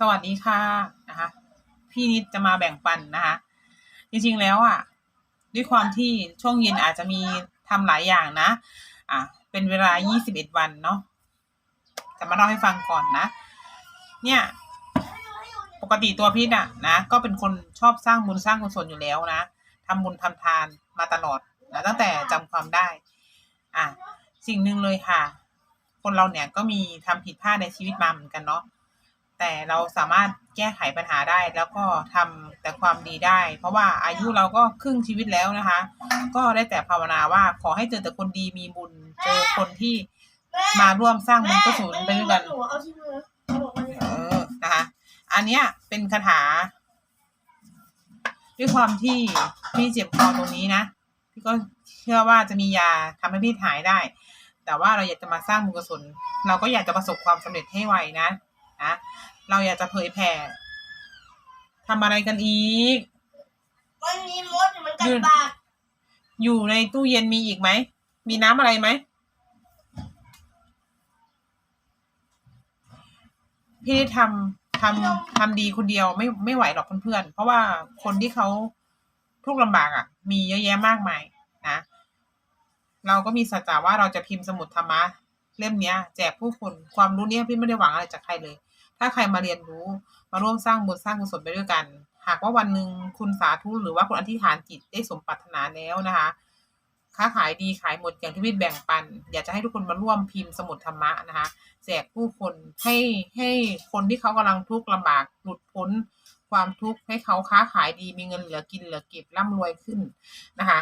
สวัสดีค่ะนะคะพี่นิดจะมาแบ่งปันนะคะจริงๆแล้วอะด้วยความที่ช่วงเย็นอาจจะมีทำหลายอย่างนะ อะเป็นเวลา 21 วันเนาะจะมาเล่าให้ฟังก่อนนะ เนี่ย ปกติตัวพี่น่ะนะ ก็เป็นคนชอบสร้างบุญสร้างกุศลอยู่แล้วนะทำบุญทำทานมาตลอดนะตั้งแต่จำความได้ อะสิ่งหนึ่งเลยค่ะ คนเราเนี่ยก็มีทำผิดพลาดในชีวิตมาเหมือนกันเนาะ แต่เราสามารถแก้ไขปัญหาได้แล้วก็ทำแต่ความดีได้ เพราะว่าอายุเราก็ครึ่งชีวิตแล้วนะคะ ก็ได้แต่ภาวนาว่าขอให้เจอแต่คนดีมีบุญเจอคนที่มาร่วมสร้างบุญกุศลไปด้วยกันหนูเออนะคะอันเนี้ยเป็นคาถา ด้วยความที่พี่เจ็บคอตรงนี้นะพี่ก็เชื่อว่าจะมียาทำให้พี่หายได้ แต่ว่าเราอยากจะมาสร้างบุญกุศลเราก็อยากจะประสบความสำเร็จให้ไวนะนะ เราอยากจะเผยแผ่ทำอะไรกันอีกมันมีมดมันกัดปากอยู่ในตู้เย็นมีอีกไหม มีน้ำอะไรไหม พี่ทำทำทำดีคนเดียวไม่ไม่ไหวหรอกเพื่อนๆ เพราะว่าคนที่เขาทุกข์ลำบากอะ มีเยอะแยะมากมายนะเราก็มีสัจจะว่าเราจะพิมพ์สมุดธรรมะเล่มเนี้ย แจกผู้คนความรู้เนี้ยพี่ไม่ได้หวังอะไรจากใครเลย ถ้าใครมาเรียนรู้ มาร่วมสร้างบุญสร้างกุศลไปด้วยกัน หากว่าวันหนึ่งคุณสาธุหรือว่าคุณอธิษฐานจิตได้สมปรารถนาแล้วนะคะค้าขายดีขายหมดอย่างที่พี่แบ่งปัน อยากจะให้ทุกคนมาร่วมพิมพ์สมุดธรรมะนะคะแจกผู้คนให้ให้คนที่เขากำลังทุกข์ลำบากหลุดพ้นความทุกข์ให้เขาค้าขายดีมีเงินเหลือกินเหลือเก็บร่ำรวยขึ้นนะคะ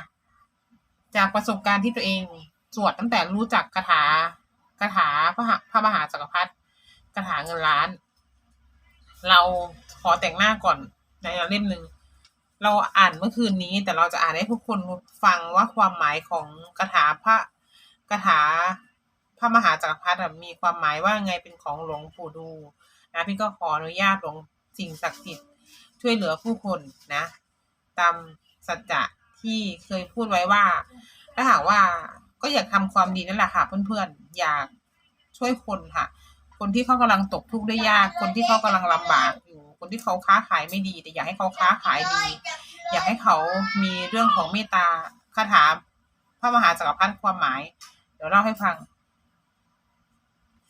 จากประสบการณ์ที่ตัวเองสวดตั้งแต่รู้จักคาถาคาถาพระหะพระมหาจักรพรรดิคาถาเงินล้าน เราขอแต่งหน้าก่อนในเล่มหนึ่งเราอ่านเมื่อคืนนี้ แต่เราจะอ่านให้ทุกคนฟังว่าความหมายของคาถาพระคาถาพระมหาจักรพรรดิมีความหมายว่าไงเป็นของหลวงปู่ดูนะพี่ก็ขออนุญาตหลวงสิ่งศักดิ์สิทธิ์ช่วยเหลือผู้คนนะ ตามสัจจะที่เคยพูดไว้ว่า ถ้าหากว่าก็อยากทำความดีนั่นแหละค่ะเพื่อนๆอยากช่วยคนค่ะ คนที่เขากำลังตกทุกข์ได้ยาก คนที่เขากำลังลำบากอยู่ คนที่เขาค้าขายไม่ดี แต่อยากให้เขาค้าขายดี อยากให้เขามีเรื่องของเมตตาคาถาพระมหาจักรพรรดิความหมาย เดี๋ยวเล่าให้ฟัง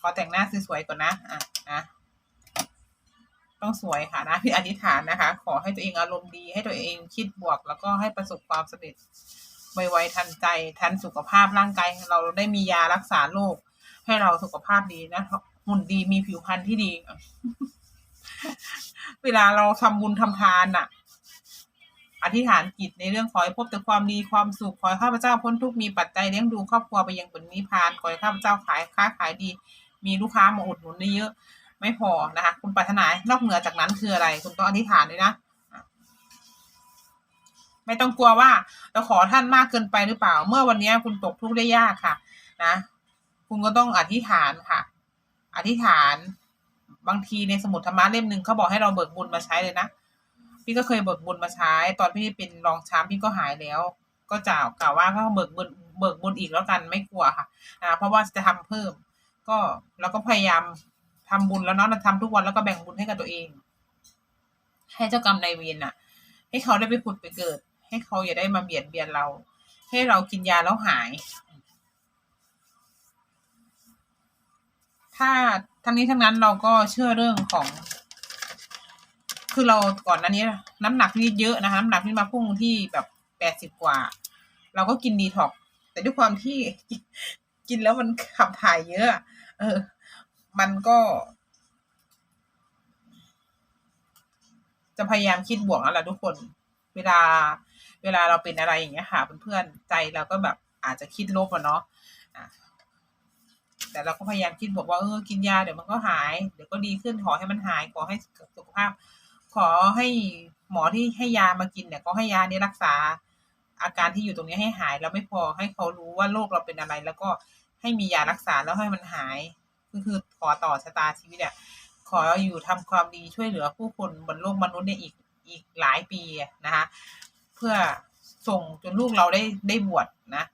ขอแต่งหน้าสวยๆก่อนนะอะนะต้องสวยค่ะนะพี่อธิษฐานนะคะ ขอให้ตัวเองอารมณ์ดี ให้ตัวเองคิดบวก แล้วก็ให้ประสบความสำเร็จไวๆทันใจ ทันสุขภาพร่างกายเราได้มียารักษาโรคให้เราสุขภาพดีนะ หุ่นดีมีผิวพรรณที่ดี เวลาเราทำบุญทำทานน่ะอธิษฐานจิตในเรื่องขอให้พบแต่ความดีความสุขขอให้ข้าพเจ้าพ้นทุกข์มีปัจจัยเลี้ยงดูครอบครัวไปยังผลนิพพานขอให้ข้าพเจ้าขายค้าขายดี มีลูกค้ามาอุดหนุนได้เยอะ ไม่พอนะคะคุณปรารถนานอกเหนือจากนั้นคืออะไร คุณต้องอธิษฐานเลยนะไม่ต้องกลัวว่าเราขอท่านมากเกินไปหรือเปล่า เมื่อวันนี้คุณตกทุกข์ได้ยากค่ะ นะ คุณก็ต้องอธิษฐานค่ะ อธิษฐาน บางทีในสมุดธรรมะเล่มหนึ่งเขาบอกให้เราเบิกบุญมาใช้เลยนะพี่ก็เคยเบิกบุญมาใช้ ตอนพี่เป็นรองช้ำพี่ก็หายแล้ว ก็จะกล่าวว่าก็เบิกบุญเบิกบุญอีกแล้วกันไม่กลัวค่ะอ่าเพราะว่าจะทำเพิ่ม ก็เราก็พยายามทำบุญแล้วเนาะเราทำทุกวันแล้วก็แบ่งบุญให้กับตัวเอง ให้เจ้ากรรมนายเวรน่ะ ให้เขาได้ไปผุดไปเกิด ให้เขาอย่าได้มาเบียดเบียนเรา ให้เรากินยาแล้วหาย ถ้าทั้งนี้ทั้งนั้นเราก็เชื่อเรื่องของ คือเราก่อนหน้านี้ น้ำหนักนี่เยอะนะคะน้ำหนักนี่มาพุ่งที่แบบแปดสิบกว่า เราก็กินดีท็อกแต่ด้วยความที่กินแล้วมันขับถ่ายเยอะ เออ มันก็ จะพยายามคิดบวกแล้วล่ะทุกคน เวลา เวลาเราเป็นอะไรอย่างเงี้ยค่ะเพื่อนๆใจเราก็แบบอาจจะคิดลบอะเนาะ แต่เราก็พยายามคิดบวกว่าเออกินยาเดี๋ยวมันก็หาย เดี๋ยวก็ดีขึ้นขอให้มันหายขอให้สุขภาพ ขอให้หมอที่ให้ยามากินเนี่ยก็ให้ยานี้รักษา อาการที่อยู่ตรงนี้ให้หายแล้วไม่พอให้เขารู้ว่าโรคเราเป็นอะไร แล้วก็ให้มียารักษาแล้วให้มันหาย ก็คือขอต่อชะตาชีวิตเนี่ยขออยู่ทำความดีช่วยเหลือผู้คนบนโลกมนุษย์เนี่ยอีกอีกหลายปีนะคะเพื่อส่งจนลูกเราได้ได้บวชนะ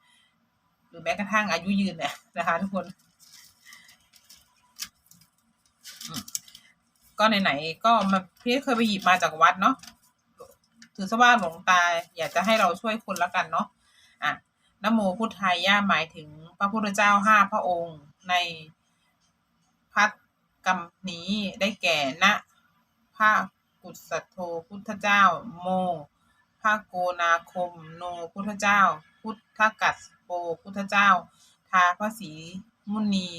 หรือแม้กระทั่งอายุยืนเนี่ยนะคะทุกคนอืม ก็ไหนๆก็มาพี่เคยไปหยิบมาจากวัดเนาะถือซะว่าหลวงตาอยากจะให้เราช่วยคนละกันเนาะอะนโมพุทธายะหมายถึงพระพุทธเจ้าห้าพระองค์ในพัทกรรมนี้ได้แก่นะพระกุศโธพุทธเจ้า โมพระโกนาคม โนพุทธเจ้า พุทธกัสโปพุทธเจ้า ทาพระศรีมุนี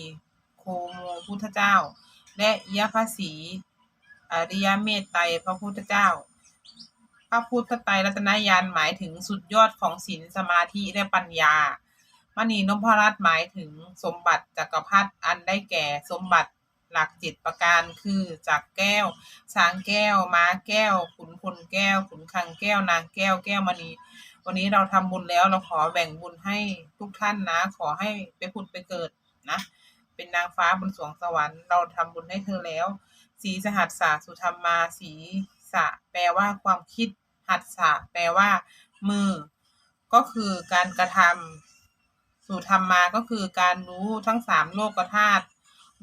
โคโมพุทธเจ้า และยะพระศรี อริยเมตไตรพระพุทธเจ้า พระพุทธไตรรัตนญาณหมายถึงสุดยอดของศีลสมาธิและปัญญามณีนพรัตน์หมายถึงสมบัติจักรพรรดิอันได้แก่สมบัติหลักจ็ดประการคือจากแก้วช้างแก้ว ม้าแก้ว ขุนพลแก้ว ขุนคังแก้วนางแก้วแก้วมณีวันนี้เราทำบุญแล้วเราขอแบ่งบุญให้ทุกท่านนะ ขอให้ไปผุดไปเกิดนะ เป็นนางฟ้าบนสวงสวรรค์ เราทำบุญให้เธอแล้ว สีสหัสสะสุธรรมา สีสะแปลว่าความคิด หัสสะแปลว่า มือ ก็คือการกระทำสุธรรมาก็คือการรู้ทั้งสามโลกธาตุ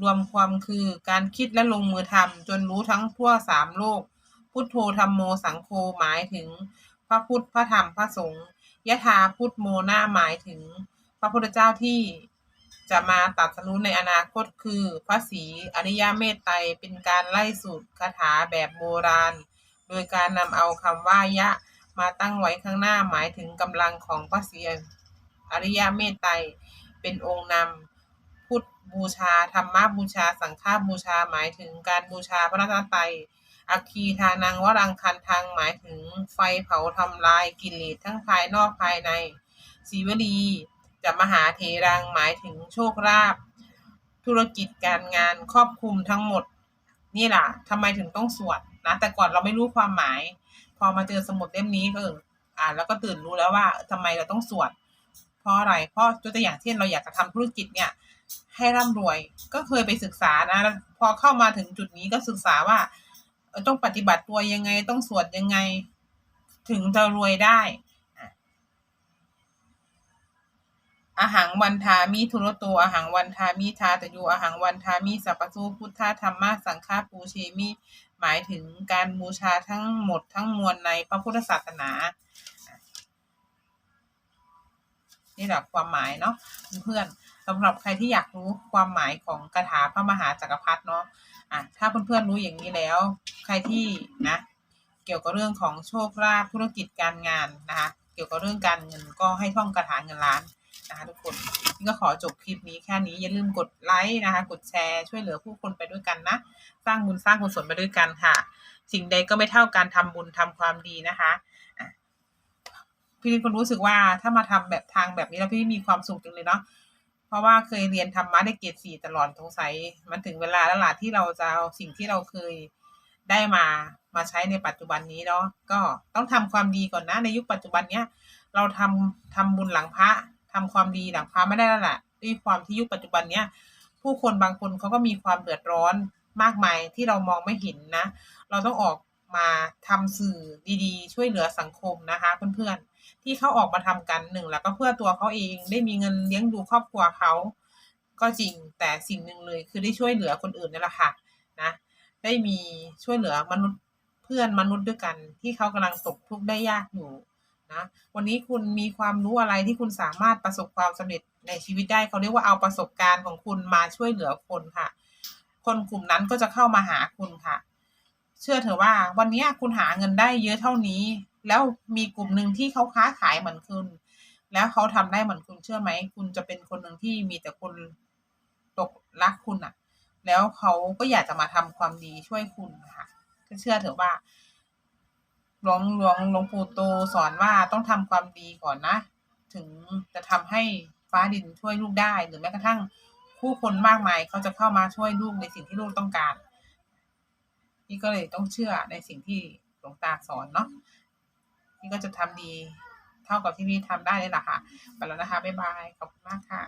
รวมความคือการคิดและลงมือทำจนรู้ทั้งทั่วสามโลก พุทโธธรรมโมสังโฆหมายถึง พระพุทธพระธรรมพระสงฆ์ยะถาพุทธโมนาหมายถึง พระพุทธเจ้าที่ จะมาตัดสรู้ในอนาคตคือพระศรีอริยเมตไตรเป็นการไล่สูตรคาถาแบบโบราณ โดยการนำเอาคำว่ายะมาตั้งไว้ข้างหน้าหมายถึงกำลังของพระศรีอริยเมตไตรเป็นองค์นำพุทธบูชาธรรมบูชา สังฆบูชาหมายถึงการบูชาพระรัตนตรัยอัคคีทานังวรังคันทังหมายถึงไฟเผาทำลายกิเลสทั้งภายนอกภายในสีวลี จะมหาเทรังหมายถึงโชคลาภธุรกิจการงานครอบคลุมทั้งหมด นี่แหละทำไมถึงต้องสวดนะแต่ก่อนเราไม่รู้ความหมาย พอมาเจอสมุดเล่มนี้ก็เอออ่านแล้วก็ตื่นรู้แล้วว่าทำไมเราต้องสวด เพราะอะไรเพราะตัวอย่างเช่นเราอยากจะทำธุรกิจเนี่ยให้ร่ำรวยก็เคยไปศึกษานะพอเข้ามาถึงจุดนี้ก็ศึกษาว่าต้องปฏิบัติตัวยังไงต้องสวดยังไง ถึงจะรวยได้อะ อาหังวันทามิทุรโตอาหังวันทามิทาตยูอาหังวันทามิสัพพสูพุทธธรรมะสังฆาปูเชมิหมายถึงการบูชาทั้งหมดทั้งมวลในพระพุทธศาสนา นี่แหละความหมายเนาะเพื่อนสำหรับใครที่อยากรู้ความหมายของคาถาพระมหาจักรพรรดิเนาะอะถ้าเพื่อนๆรู้อย่างนี้แล้ว ใครที่นะ เกี่ยวกับเรื่องของโชคลาภธุรกิจการงานนะคะ เกี่ยวกับเรื่องการเงินก็ให้ท่องคาถาเงินล้าน นะคะทุกคนนี่ก็ขอจบคลิปนี้แค่นี้อย่าลืมกดไลค์นะคะ กดแชร์ช่วยเหลือผู้คนไปด้วยกันนะ สร้างบุญสร้างกุศลไปด้วยกันค่ะ สิ่งใดก็ไม่เท่าการทำบุญทำความดีนะคะพี่ลินคนรู้สึกว่าถ้ามาทำแบบทางแบบนี้แล้วพี่มีความสุขจังเลยเนาะเพราะว่าเคยเรียนธรรมะได้เกรดสี่ตลอดสงสัยมันถึงเวลาแล้วล่ะที่เราจะเอาสิ่งที่เราเคยได้มามาใช้ในปัจจุบันนี้เนาะก็ต้องทำความดีก่อนนะในยุคปัจจุบันเนี้ยเราทำทำบุญหลังพระ ทำความดีหลังพระไม่ได้แล้วแหละด้วยความที่ยุคปัจจุบันเนี้ยผู้คนบางคนเขาก็มีความเดือดร้อนมากมายที่เรามองไม่เห็นนะ เราต้องออกมาทำสื่อดีๆ ช่วยเหลือสังคมนะคะเพื่อนๆที่เขาออกมาทำกันหนึ่งแล้วก็เพื่อตัวเขาเองได้มีเงินเลี้ยงดูครอบครัวเขาก็จริงแต่สิ่งหนึ่งเลยคือได้ช่วยเหลือคนอื่นนี่แหละค่ะนะได้มีช่วยเหลือมนุษย์เพื่อนมนุษย์ด้วยกัน ที่เขากำลังตกทุกข์ได้ยากอยู่ นะวันนี้คุณมีความรู้อะไรที่คุณสามารถประสบความสำเร็จในชีวิตได้เขาเรียกว่าเอาประสบการณ์ของคุณมาช่วยเหลือคนค่ะ คนกลุ่มนั้นก็จะเข้ามาหาคุณค่ะ เชื่อเถอะว่า วันนี้คุณหาเงินได้เยอะเท่านี้ แล้วมีกลุ่มหนึ่งที่เขาค้าขายเหมือนคุณ แล้วเขาทำได้เหมือนคุณเชื่อไหม คุณจะเป็นคนหนึ่งที่มีแต่คนตกรักคุณอะ แล้วเขาก็อยากจะมาทำความดีช่วยคุณค่ะก็เชื่อเถอะว่า หลวงหลวงหลวงปู่โตสอนว่าต้องทำความดีก่อนนะ ถึงจะทำให้ฟ้าดินช่วยลูกได้ หรือแม้กระทั่งผู้คนมากมายเขาจะเข้ามาช่วยลูกในสิ่งที่ลูกต้องการ นี่ก็เลยต้องเชื่อในสิ่งที่หลวงตาสอนเนาะนี่ก็จะทำดีเท่ากับที่พี่ทำได้เลยล่ะค่ะไปแล้วนะคะบ๊ายบายขอบคุณมากค่ะ